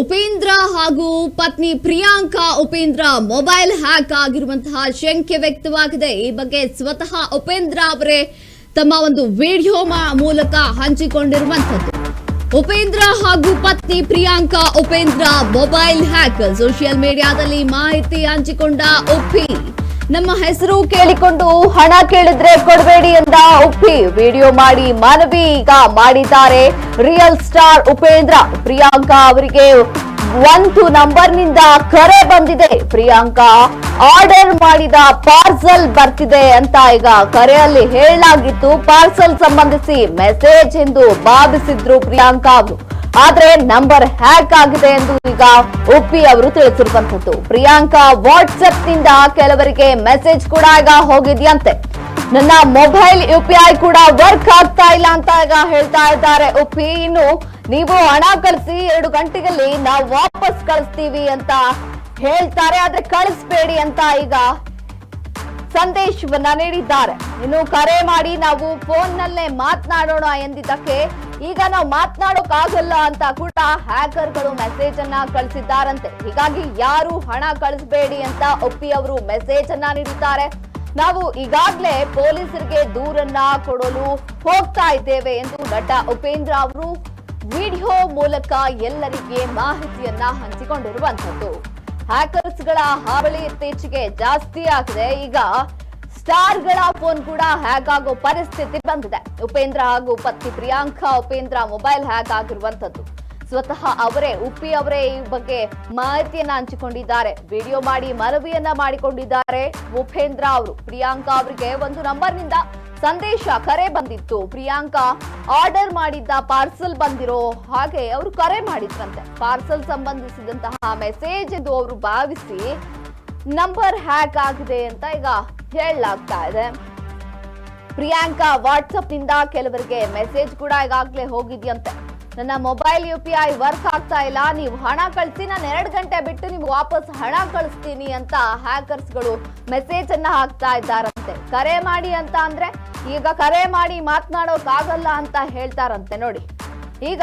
ಉಪೇಂದ್ರ ಹಾಗೂ ಪತ್ನಿ Priyanka Upendra mobile hack ಆಗಿರುವಂತಹ ಶಂಕೆ ವ್ಯಕ್ತವಾಗಿದೆ. ಈ ಬಗ್ಗೆ ಸ್ವತಃ ಉಪೇಂದ್ರ ಅವರೇ ತಮ್ಮ ಒಂದು ವಿಡಿಯೋ ಮೂಲಕ ಹಂಚಿಕೊಂಡಿರುವಂತದ್ದು ಉಪೇಂದ್ರ ಹಾಗೂ ಪತ್ನಿ Priyanka Upendra mobile hack, social ಮೀಡಿಯಾದಲ್ಲಿ ಮಾಹಿತಿ ಹಂಚಿಕೊಂಡ ಉಪ್ಪಿ. ನಮ್ಮ ಹೆಸರು ಕೇಳಿಕೊಂಡು ಹಣ ಕೇಳಿದ್ರೆ ಕೊಡಬೇಡಿ ಎಂದ ಉಪ್ಪಿ. ವಿಡಿಯೋ ಮಾಡಿ ಮನವಿ ಈಗ ಮಾಡಿದ್ದಾರೆ ರಿಯಲ್ ಸ್ಟಾರ್ ಉಪೇಂದ್ರ. ಪ್ರಿಯಾಂಕಾ ಅವರಿಗೆ ಒಂದು ನಂಬರ್ನಿಂದ ಕರೆ ಬಂದಿದೆ. ಪ್ರಿಯಾಂಕಾ ಆರ್ಡರ್ ಮಾಡಿದ ಪಾರ್ಸಲ್ ಬರ್ತಿದೆ ಅಂತ ಈಗ ಕರೆಯಲ್ಲಿ ಹೇಳಲಾಗಿತ್ತು. ಪಾರ್ಸಲ್ ಸಂಬಂಧಿಸಿ ಮೆಸೇಜ್ ಎಂದು ಭಾವಿಸಿದ್ರು ಪ್ರಿಯಾಂಕಾ ಅವರು. ಆದ್ರೆ ನಂಬರ್ ಹ್ಯಾಕ್ ಆಗಿದೆ ಎಂದು ಈಗ ಉಪ್ಪಿ ಅವರು ತಿಳಿಸಿರುವಂತದ್ದು ಪ್ರಿಯಾಂಕಾ ವಾಟ್ಸ್ಆಪ್ನಿಂದ ಕೆಲವರಿಗೆ ಮೆಸೇಜ್ ಕೂಡ ಈಗ ಹೋಗಿದ್ಯಂತೆ. ನನ್ನ ಮೊಬೈಲ್ ಯು ಪಿ ಐ ಕೂಡ ವರ್ಕ್ ಆಗ್ತಾ ಇಲ್ಲ ಅಂತ ಈಗ ಹೇಳ್ತಾ ಇದ್ದಾರೆ ಉಪ್ಪಿ. ಇನ್ನು ನೀವು ಹಣ ಕಳಿಸಿ ಎರಡು ಗಂಟೆಗಳಲ್ಲಿ ನಾವು ವಾಪಸ್ ಕಳಿಸ್ತೀವಿ ಅಂತ ಹೇಳ್ತಾರೆ. ಆದ್ರೆ ಕಳಿಸ್ಬೇಡಿ ಅಂತ ಈಗ ಸಂದೇಶವನ್ನ ನೀಡಿದ್ದಾರೆ. ಇನ್ನು ಕರೆ ಮಾಡಿ ನಾವು ಫೋನ್ ನಲ್ಲೇ ಮಾತನಾಡೋಣ ಎಂದಿದ್ದಕ್ಕೆ ಈಗ ನಾವು ಮಾತನಾಡೋಕ್ ಆಗಲ್ಲ ಅಂತ ಕೂಡ ಹ್ಯಾಕರ್ಗಳು ಮೆಸೇಜ್ ಅನ್ನ ಕಳಿಸಿದ್ದಾರಂತೆ. ಹೀಗಾಗಿ ಯಾರು ಹಣ ಕಳಿಸಬೇಡಿ ಅಂತ ಒಪ್ಪಿ ಅವರು ಮೆಸೇಜ್ ಅನ್ನ ನೀಡಿದ್ದಾರೆ ನಾವು ಈಗಾಗಲೇ ಪೊಲೀಸರಿಗೆ ದೂರನ್ನ ಕೊಡಲು ಹೋಗ್ತಾ ಇದ್ದೇವೆ ಎಂದು ನಟ ಉಪೇಂದ್ರ ಅವರು ವಿಡಿಯೋ ಮೂಲಕ ಎಲ್ಲರಿಗೆ ಮಾಹಿತಿಯನ್ನ ಹಂಚಿಕೊಂಡಿರುವಂತದ್ದು ಹ್ಯಾಕರ್ಸ್ಗಳ ಹಾವಳಿ ಇತ್ತೀಚೆಗೆ ಜಾಸ್ತಿ ಆಗಿದೆ. ಈಗ ಸ್ಟಾರ್ಗಳ ಫೋನ್ ಕೂಡ ಹ್ಯಾಕ್ ಆಗೋ ಪರಿಸ್ಥಿತಿ ಬಂದಿದೆ. ಉಪೇಂದ್ರ ಹಾಗೂ ಪತ್ನಿ ಪ್ರಿಯಾಂಕಾ, ಉಪೇಂದ್ರ ಮೊಬೈಲ್ ಹ್ಯಾಕ್ ಆಗಿರುವಂತದ್ದು ಸ್ವತಃ ಅವರೇ, ಉಪ್ಪಿ ಅವರೇ ಈ ಬಗ್ಗೆ ಮಾಹಿತಿಯನ್ನ ಹಂಚಿಕೊಂಡಿದ್ದಾರೆ. ವಿಡಿಯೋ ಮಾಡಿ ಮನವಿಯನ್ನ ಮಾಡಿಕೊಂಡಿದ್ದಾರೆ ಉಪೇಂದ್ರ ಅವರು. ಪ್ರಿಯಾಂಕಾ ಅವರಿಗೆ ಒಂದು ನಂಬರ್ನಿಂದ ಸಂದೇಶ ಕರೆ ಬಂದಿತ್ತು. ಪ್ರಿಯಾಂಕಾ ಆರ್ಡರ್ ಮಾಡಿದ್ದ ಪಾರ್ಸಲ್ ಬಂದಿರೋ ಹಾಗೆ ಅವರು ಕರೆ ಮಾಡಿದ್ರಂತೆ. ಪಾರ್ಸಲ್ ಸಂಬಂಧಿಸಿದಂತಹ ಮೆಸೇಜ್ ಎಂದು ಅವರು ಭಾವಿಸಿ ನಂಬರ್ ಹ್ಯಾಕ್ ಆಗಿದೆ ಅಂತ ಈಗ ಹೇಳಲಾಗ್ತಾ ಇದೆ. ಪ್ರಿಯಾಂಕಾ ವಾಟ್ಸಪ್ನಿಂದ ಕೆಲವರಿಗೆ ಮೆಸೇಜ್ ಕೂಡ ಈಗಾಗಲೇ ಹೋಗಿದ್ಯಂತೆ. ನನ್ನ mobile U P I work ಆಗ್ತಾ ಇಲ್ಲ, ನೀವು ಹಣ ಕಳಿಸಿ, ನಾನು ಎರಡು ಗಂಟೆ ಬಿಟ್ಟು ನಿಮ್ಗೆ ವಾಪಸ್ ಹಣ ಕಳಿಸ್ತೀನಿ ಅಂತ ಹ್ಯಾಕರ್ಸ್ಗಳು ಮೆಸೇಜ್ ಅನ್ನ ಹಾಕ್ತಾ ಇದ್ದಾರಂತೆ. ಕರೆ ಮಾಡಿ ಅಂತ ಅಂದ್ರೆ, ಈಗ ಕರೆ ಮಾಡಿ ಮಾತನಾಡೋಕ್ಕಾಗಲ್ಲ ಅಂತ ಹೇಳ್ತಾರಂತೆ ನೋಡಿ. ಈಗ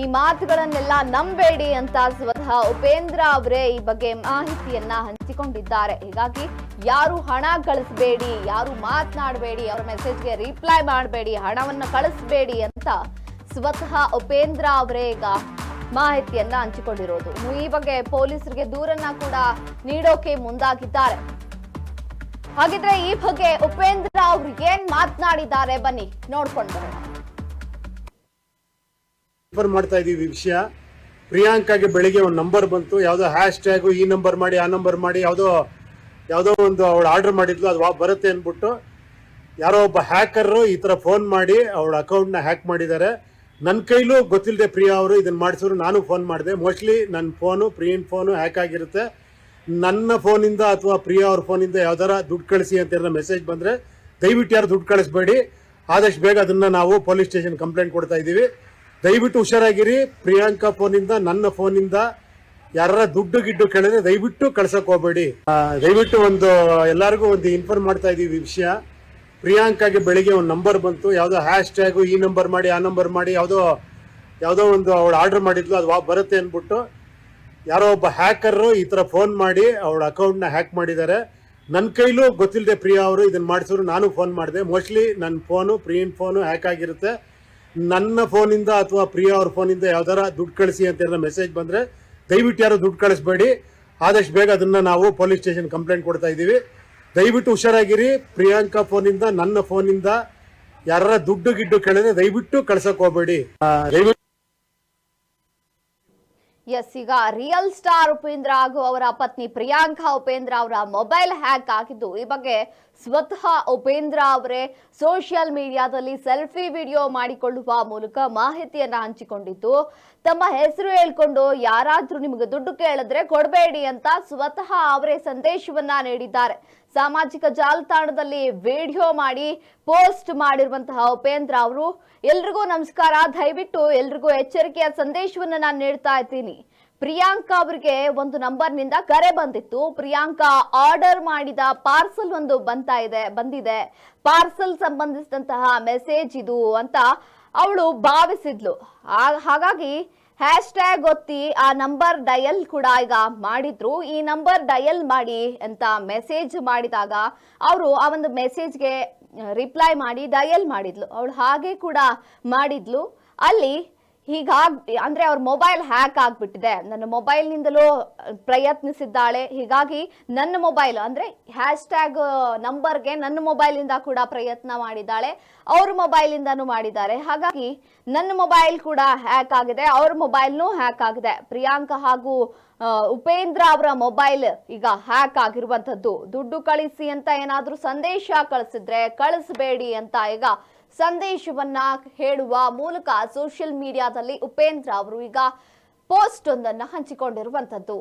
ಈ ಮಾತುಗಳನ್ನೆಲ್ಲ ನಂಬೇಡಿ ಅಂತ ಸ್ವತಃ ಉಪೇಂದ್ರ ಅವರೇ ಈ ಬಗ್ಗೆ ಮಾಹಿತಿಯನ್ನ ಹಂಚಿಕೊಂಡಿದ್ದಾರೆ. ಹೀಗಾಗಿ ಯಾರು ಹಣ ಕಳಿಸ್ಬೇಡಿ, ಯಾರು ಮಾತನಾಡಬೇಡಿ, ಅವರ ಮೆಸೇಜ್ಗೆ ರಿಪ್ಲೈ ಮಾಡಬೇಡಿ, ಹಣವನ್ನು ಕಳಿಸ್ಬೇಡಿ ಅಂತ ಸ್ವತಃ ಉಪೇಂದ್ರ ಅವರೇ ಈಗ ಮಾಹಿತಿಯನ್ನ ಹಂಚಿಕೊಂಡಿರೋದು. ಈ ಬಗ್ಗೆ ಪೊಲೀಸರಿಗೆ ದೂರನ್ನ ಕೂಡ ನೀಡೋಕೆ ಮುಂದಾಗಿದ್ದಾರೆ. ಹಾಗಿದ್ರೆ ಈ ಬಗ್ಗೆ ಉಪೇಂದ್ರ ಅವರು ಏನ್ ಮಾತನಾಡಿದ್ದಾರೆ ಬನ್ನಿ, ನೋಡ್ಕೊಂಡು ಬರೋಣ. ಇನ್ಫಾರ್ಮ್ ಮಾಡ್ತಾ ಇದೀವಿ ಈ ವಿಷಯ. ಪ್ರಿಯಾಂಕಾಗೆ ಬೆಳಿಗ್ಗೆ ಒಂದು ನಂಬರ್ ಬಂತು. ಯಾವುದೋ ಹ್ಯಾಶ್ ಟ್ಯಾಗು ಈ ನಂಬರ್ ಮಾಡಿ, ಆ ನಂಬರ್ ಮಾಡಿ, ಯಾವುದೋ ಯಾವುದೋ ಒಂದು ಅವಳು ಆರ್ಡರ್ ಮಾಡಿದ್ಲು, ಅದು ವಾ- ಬರುತ್ತೆ ಅಂದ್ಬಿಟ್ಟು ಯಾರೋ ಒಬ್ಬ ಹ್ಯಾಕರು ಈ ಥರ ಫೋನ್ ಮಾಡಿ ಅವಳ ಅಕೌಂಟ್ನ ಹ್ಯಾಕ್ ಮಾಡಿದ್ದಾರೆ. ನನ್ನ ಕೈಲೂ ಗೊತ್ತಿಲ್ಲದೆ ಪ್ರಿಯಾ ಅವರು ಇದನ್ನ ಮಾಡಿಸೋರು ನಾನು ಫೋನ್ ಮಾಡಿದೆ. ಮೋಸ್ಟ್ಲಿ ನನ್ನ ಫೋನು ಪ್ರಿಯನ್ ಫೋನು ಹ್ಯಾಕ್ ಆಗಿರುತ್ತೆ. ನನ್ನ ಫೋನಿಂದ ಅಥವಾ ಪ್ರಿಯಾ ಅವ್ರ ಫೋನಿಂದ ಯಾವ್ದಾರ ದುಡ್ಡು ಕಳಿಸಿ ಅಂತ ಏನಾರ ಮೆಸೇಜ್ ಬಂದರೆ ದಯವಿಟ್ಟು ಯಾರು ದುಡ್ಡು ಕಳಿಸ್ಬೇಡಿ. ಆದಷ್ಟು ಬೇಗ ಅದನ್ನು ನಾವು ಪೊಲೀಸ್ ಸ್ಟೇಷನ್ ಕಂಪ್ಲೇಂಟ್ ಕೊಡ್ತಾ ಇದ್ದೀವಿ ದಯವಿಟ್ಟು ಹುಷಾರಾಗಿರಿ. ಪ್ರಿಯಾಂಕಾ ಫೋನಿಂದ, ನನ್ನ ಫೋನಿಂದ ಯಾರ ದುಡ್ಡು ಗಿಡ್ಡು ಕೇಳಿದ್ರೆ ದಯವಿಟ್ಟು ಕಳ್ಸಕ್ ಹೋಗ್ಬೇಡಿ. ದಯವಿಟ್ಟು ಒಂದು, ಎಲ್ಲರಿಗೂ ಒಂದು ಇನ್ಫಾರ್ಮ್ ಮಾಡ್ತಾ ಇದೀವಿ ವಿಷಯ. ಪ್ರಿಯಾಂಕಾಗೆ ಬೆಳಿಗ್ಗೆ ಒಂದು ನಂಬರ್ ಬಂತು. ಯಾವುದೋ ಹ್ಯಾಶ್ ಟ್ಯಾಗು ಈ ನಂಬರ್ ಮಾಡಿ, ಆ ನಂಬರ್ ಮಾಡಿ, ಯಾವುದೋ ಯಾವುದೋ ಒಂದು ಅವಳು ಆರ್ಡರ್ ಮಾಡಿದ್ಲು, ಅದು ಬರುತ್ತೆ ಅಂದ್ಬಿಟ್ಟು ಯಾರೋ ಒಬ್ಬ ಹ್ಯಾಕರು ಈ ಥರ ಫೋನ್ ಮಾಡಿ ಅವಳ ನ ಹ್ಯಾಕ್ ಮಾಡಿದ್ದಾರೆ. ನನ್ನ ಕೈಲೂ ಗೊತ್ತಿಲ್ಲದೆ ಪ್ರಿಯಾ ಅವರು ಇದನ್ನ ಮಾಡಿಸಿದ್ರು ನಾನು ಫೋನ್ ಮಾಡಿದೆ. ಮೋಸ್ಟ್ಲಿ ನನ್ನ ಫೋನು ಪ್ರಿಯನ್ ಫೋನು ಹ್ಯಾಕ್ ಆಗಿರುತ್ತೆ. ನನ್ನ ಫೋನಿಂದ ಅಥವಾ ಪ್ರಿಯಾ ಅವ್ರ ಫೋನಿಂದ ಯಾವ್ದಾರ ದುಡ್ಡು ಕಳಿಸಿ ಅಂತ ಮೆಸೇಜ್ ಬಂದ್ರೆ ದಯವಿಟ್ಟು ಯಾರು ದುಡ್ಡು ಕಳಿಸ್ಬೇಡಿ. ಆದಷ್ಟು ಬೇಗ ಅದನ್ನ ನಾವು ಪೊಲೀಸ್ ಸ್ಟೇಷನ್ ಕಂಪ್ಲೇಂಟ್ ಕೊಡ್ತಾ ಇದೀವಿ ದಯವಿಟ್ಟು ಹುಷಾರಾಗಿರಿ. ಪ್ರಿಯಾಂಕಾ ಫೋನಿಂದ, ನನ್ನ ಫೋನಿಂದ ಯಾರ ದುಡ್ಡು ಗಿಡ್ಡು ಕೇಳಿದ್ರೆ ದಯವಿಟ್ಟು ಕಳ್ಸಕ್ ಹೋಗ್ಬೇಡಿ. ಎಸ್ ಈಗ ರಿಯಲ್ ಸ್ಟಾರ್ ಉಪೇಂದ್ರ ಹಾಗೂ ಅವರ ಪತ್ನಿ ಪ್ರಿಯಾಂಕಾ ಉಪೇಂದ್ರ ಅವರ ಮೊಬೈಲ್ ಹ್ಯಾಕ್ ಆಗಿದ್ದು, ಈ ಬಗ್ಗೆ ಸ್ವತಃ ಉಪೇಂದ್ರ ಅವರೇ ಸೋಷಿಯಲ್ ಮೀಡಿಯಾದಲ್ಲಿ ಸೆಲ್ಫಿ ವಿಡಿಯೋ ಮಾಡಿಕೊಳ್ಳುವ ಮೂಲಕ ಮಾಹಿತಿಯನ್ನು ಹಂಚಿಕೊಂಡಿದ್ದು, ತಮ್ಮ ಹೆಸರು ಹೇಳ್ಕೊಂಡು ಯಾರಾದ್ರೂ ನಿಮಗೆ ದುಡ್ಡು ಕೇಳಿದ್ರೆ ಕೊಡಬೇಡಿ ಅಂತ ಸ್ವತಃ ಅವರೇ ಸಂದೇಶವನ್ನ ನೀಡಿದ್ದಾರೆ. ಸಾಮಾಜಿಕ ಜಾಲತಾಣದಲ್ಲಿ ವಿಡಿಯೋ ಮಾಡಿ ಪೋಸ್ಟ್ ಮಾಡಿರುವಂತಹ ಉಪೇಂದ್ರ ಅವರು, ಎಲ್ರಿಗೂ ನಮಸ್ಕಾರ. ದಯವಿಟ್ಟು ಎಲ್ರಿಗೂ ಎಚ್ಚರಿಕೆಯ ಸಂದೇಶವನ್ನು ನಾನು ನೀಡ್ತಾ ಇದ್ದೀನಿ. ಪ್ರಿಯಾಂಕಾ ಅವರಿಗೆ ಒಂದು ನಂಬರ್ನಿಂದ ಕರೆ ಬಂದಿತ್ತು. ಪ್ರಿಯಾಂಕಾ ಆರ್ಡರ್ ಮಾಡಿದ ಪಾರ್ಸಲ್ ಒಂದು ಬಂತಾ ಇದೆ, ಬಂದಿದೆ. ಪಾರ್ಸಲ್ ಸಂಬಂಧಿಸಿದಂತಹ ಮೆಸೇಜ್ ಇದು ಅಂತ ಅವಳು ಭಾವಿಸಿದ್ಲು. ಹಾಗಾಗಿ ಹ್ಯಾಶ್ ಟ್ಯಾಗ್ ಒತ್ತಿ ಆ ನಂಬರ್ ಡಯಲ್ ಕೂಡ ಈಗ ಮಾಡಿದ್ರು. ಈ ನಂಬರ್ ಡಯಲ್ ಮಾಡಿ ಅಂತ ಮೆಸೇಜ್ ಮಾಡಿದಾಗ ಅವರು ಆ ಒಂದು ಮೆಸೇಜ್ಗೆ ರಿಪ್ಲೈ ಮಾಡಿ ಡಯಲ್ ಮಾಡಿದ್ಲು. ಅವಳು ಹಾಗೆ ಕೂಡ ಮಾಡಿದ್ಲು. ಅಲ್ಲಿ ಹೀಗಾಗ್, ಅಂದ್ರೆ ಅವ್ರ ಮೊಬೈಲ್ ಹ್ಯಾಕ್ ಆಗ್ಬಿಟ್ಟಿದೆ. ನನ್ನ ಮೊಬೈಲ್ ನಿಂದಲೂ ಪ್ರಯತ್ನಿಸಿದ್ದಾಳೆ. ಹೀಗಾಗಿ ನನ್ನ ಮೊಬೈಲ್ ಅಂದ್ರೆ ಹ್ಯಾಶ್ ಟ್ಯಾಗ್ ನಂಬರ್ಗೆ ನನ್ನ ಇಂದ ಕೂಡ ಪ್ರಯತ್ನ ಮಾಡಿದ್ದಾಳೆ. ಅವ್ರ ಇಂದನು ಮಾಡಿದ್ದಾರೆ. ಹಾಗಾಗಿ ನನ್ನ ಮೊಬೈಲ್ ಕೂಡ ಹ್ಯಾಕ್ ಆಗಿದೆ. ಅವ್ರ ಮೊಬೈಲ್ನೂ ಹ್ಯಾಕ್ ಆಗಿದೆ. ಪ್ರಿಯಾಂಕಾ ಹಾಗೂ ಉಪೇಂದ್ರ ಅವರ ಮೊಬೈಲ್ ಈಗ ಹ್ಯಾಕ್ ಆಗಿರುವಂತದ್ದು ದುಡ್ಡು ಕಳಿಸಿ ಅಂತ ಏನಾದ್ರೂ ಸಂದೇಶ ಕಳಿಸಿದ್ರೆ ಕಳಿಸ್ಬೇಡಿ ಅಂತ ಈಗ ಸಂದೇಶವನ್ನ ಹೇಳುವ ಮೂಲಕ ಸೋಷಿಯಲ್ ಮೀಡಿಯಾದಲ್ಲಿ ಉಪೇಂದ್ರ ಅವರು ಈಗ ಪೋಸ್ಟ್ ಒಂದನ್ನು ಹಂಚಿಕೊಂಡಿರುವಂತದ್ದು